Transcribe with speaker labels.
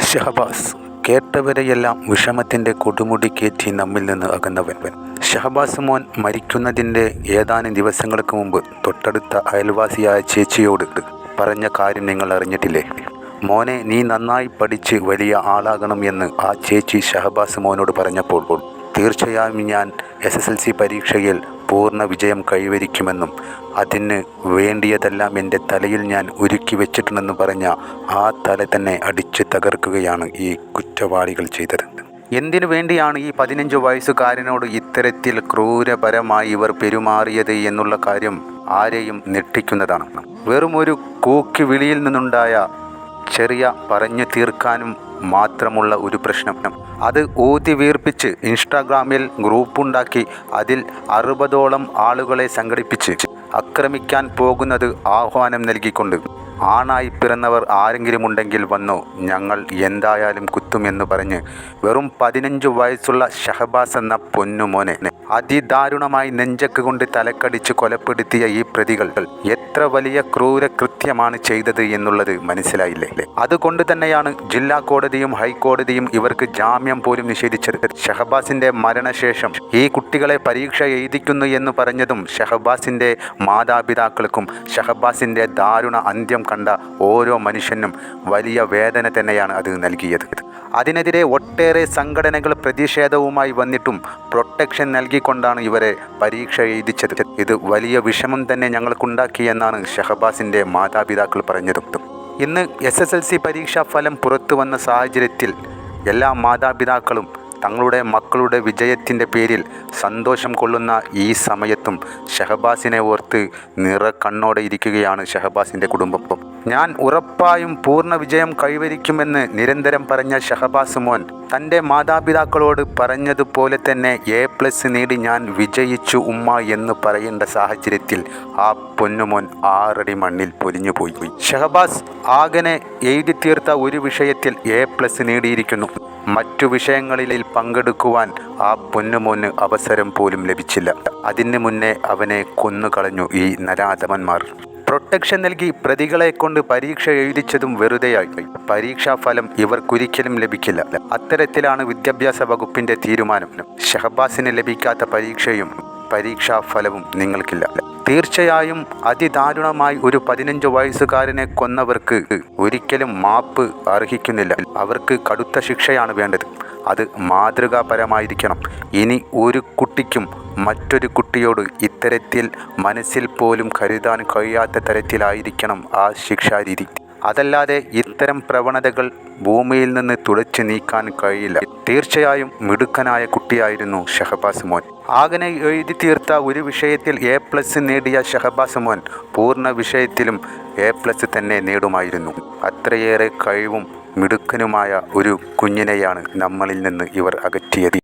Speaker 1: ഷഹബാസ് കേട്ടവരെയെല്ലാം വിഷമത്തിന്റെ കൊടുമുടി കയറ്റി നമ്മിൽ നിന്ന് അകന്നവൻ ഷഹബാസ് മോൻ മരിക്കുന്നതിന്റെ ഏതാനും ദിവസങ്ങൾക്ക് മുമ്പ് തൊട്ടടുത്ത അയൽവാസിയായ ചേച്ചിയോട് പറഞ്ഞ കാര്യം നിങ്ങൾ അറിഞ്ഞിട്ടില്ലേ? മോനെ നീ നന്നായി പഠിച്ച് വലിയ ആളാകണം എന്ന് ആ ചേച്ചി ഷഹബാസ് മോനോട് പറഞ്ഞപ്പോൾ തീർച്ചയായും ഞാൻ എസ് എസ് എൽ സി പരീക്ഷയിൽ പൂർണ വിജയം കൈവരിക്കുമെന്നും അതിന് വേണ്ടിയതെല്ലാം എന്റെ തലയിൽ ഞാൻ ഒരുക്കി വെച്ചിട്ടുണ്ടെന്ന് പറഞ്ഞ ആ തല തന്നെ അടിച്ച് തകർക്കുകയാണ് ഈ കുറ്റവാളികൾ ചെയ്തത്. എന്തിനു വേണ്ടിയാണ് ഈ പതിനഞ്ച് വയസ്സുകാരനോട് ഇത്തരത്തിൽ ക്രൂരപരമായി ഇവർ പെരുമാറിയത് എന്നുള്ള കാര്യം ആരെയും ഞെട്ടിക്കുന്നതാണ്. വെറും ഒരു കൂക്കി വിളിയിൽ നിന്നുണ്ടായ ചെറിയ പറഞ്ഞു തീർക്കാനും മാത്രമുള്ള ഒരു പ്രശ്നം. അത് ഊതി വീർപ്പിച്ച് ഇൻസ്റ്റാഗ്രാമിൽ ഗ്രൂപ്പുണ്ടാക്കി അതിൽ അറുപതോളം ആളുകളെ സംഘടിപ്പിച്ച് ആക്രമിക്കാൻ പോകുന്നത് ആഹ്വാനം നൽകിക്കൊണ്ട്. ആണായി പിറന്നവർ ആരെങ്കിലും ഉണ്ടെങ്കിൽ വന്നോ. ഞങ്ങൾ എന്തായാലും കുത്തുമെന്ന് പറഞ്ഞ് വെറും പതിനഞ്ച് വയസ്സുള്ള ഷഹബാസ് എന്ന പൊന്നുമോനെ അതിദാരുണമായി നെഞ്ചക്ക് കൊണ്ട് തലക്കടിച്ച് കൊലപ്പെടുത്തിയ ഈ പ്രതികൾ എത്ര വലിയ ക്രൂര കൃത്യമാണ് ചെയ്തത് എന്നുള്ളത് മനസ്സിലായില്ലേ? അതുകൊണ്ട് തന്നെയാണ് ജില്ലാ കോടതിയും ഹൈക്കോടതിയും ഇവർക്ക് ജാമ്യം പോലും നിഷേധിച്ചത്. ഷഹബാസിന്റെ മരണശേഷം ഈ കുട്ടികളെ പരീക്ഷ എഴുതിക്കുന്നു എന്ന് പറഞ്ഞതും ഷഹബാസിന്റെ മാതാപിതാക്കൾക്കും ഷഹബാസിന്റെ ദാരുണ അന്ത്യം കണ്ട ഓരോ മനുഷ്യനും വലിയ വേദന തന്നെയാണ് അത് നൽകിയത്. അതിനെതിരെ ഒട്ടേറെ സംഘടനകൾ പ്രതിഷേധവുമായി വന്നിട്ടും പ്രൊട്ടക്ഷൻ നൽകിക്കൊണ്ടാണ് ഇവരെ പരീക്ഷ എഴുതിച്ചത്. ഇത് വലിയ വിഷമം തന്നെ ഞങ്ങൾക്കുണ്ടാക്കിയെന്നാണ് ഷഹബാസിന്റെ മാതാപിതാക്കൾ പറഞ്ഞതും. ഇന്ന് എസ് എസ് എൽ സി പരീക്ഷാ ഫലം പുറത്തു വന്ന സാഹചര്യത്തിൽ എല്ലാ മാതാപിതാക്കളും തങ്ങളുടെ മക്കളുടെ വിജയത്തിന്റെ പേരിൽ സന്തോഷം കൊള്ളുന്ന ഈ സമയത്തും ഷഹബാസിനെ ഓർത്ത് നിറ കണ്ണോടെ ഇരിക്കുകയാണ് ഷഹബാസിന്റെ കുടുംബം. ഞാൻ ഉറപ്പായും പൂർണ വിജയം കൈവരിക്കുമെന്ന് നിരന്തരം പറഞ്ഞ ഷഹബാസ് മോൻ തന്റെ മാതാപിതാക്കളോട് പറഞ്ഞതുപോലെ തന്നെ എ പ്ലസ് നേടി ഞാൻ വിജയിച്ചു ഉമ്മ എന്ന് പറയേണ്ട സാഹചര്യത്തിൽ ആ പൊന്നുമോൻ ആറടി മണ്ണിൽ പൊലിഞ്ഞു പോയി. ഷഹബാസ് ആകനെ എഴുതി തീർത്ത ഒരു വിഷയത്തിൽ എ പ്ലസ് നേടിയിരിക്കുന്നു. മറ്റു വിഷയങ്ങളിൽ പങ്കെടുക്കുവാൻ ആ പൊന്നുമോന് അവസരം പോലും ലഭിച്ചില്ല. അതിന് മുന്നേ അവനെ കൊന്നുകളഞ്ഞു ഈ നരാധമന്മാർ. പ്രൊട്ടക്ഷൻ നൽകി പ്രതികളെ കൊണ്ട് പരീക്ഷ എഴുതിച്ചതും വെറുതെയായി. പരീക്ഷാ ഫലം ഇവർക്കൊരിക്കലും ലഭിക്കില്ല. അത്തരത്തിലാണ് വിദ്യാഭ്യാസ വകുപ്പിന്റെ തീരുമാനം. ഷഹബാസിന് ലഭിക്കാത്ത പരീക്ഷയും പരീക്ഷാ ഫലവും നിങ്ങൾക്കില്ല. തീർച്ചയായും അതിദാരുണമായി ഒരു പതിനഞ്ച് വയസ്സുകാരനെ കൊന്നവർക്ക് ഒരിക്കലും മാപ്പ് അർഹിക്കുന്നില്ല. അവർക്ക് കടുത്ത ശിക്ഷയാണ് വേണ്ടത്. അത് മാതൃകാപരമായിരിക്കണം. ഇനി ഒരു കുട്ടിക്കും മറ്റൊരു കുട്ടിയോട് ഇത്തരത്തിൽ മനസ്സിൽ പോലും കരുതാൻ കഴിയാത്ത തരത്തിലായിരിക്കണം ആ ശിക്ഷാരീതി. അതല്ലാതെ ഇത്തരം പ്രവണതകൾ ഭൂമിയിൽ നിന്ന് തുടച്ചു നീക്കാൻ കഴിയില്ല. തീർച്ചയായും മിടുക്കനായ കുട്ടിയായിരുന്നു ഷഹബാസ് മോൻ ആകനെ എഴുതി തീർത്ത ഒരു വിഷയത്തിൽ എ പ്ലസ് നേടിയ ഷഹബാസ് മോൻ പൂർണ വിഷയത്തിലും എ പ്ലസ് തന്നെ നേടുമായിരുന്നു. അത്രയേറെ കഴിവും മിടുക്കനുമായ ഒരു കുഞ്ഞിനെയാണ് നമ്മളിൽ നിന്ന് ഇവർ അകറ്റിയത്.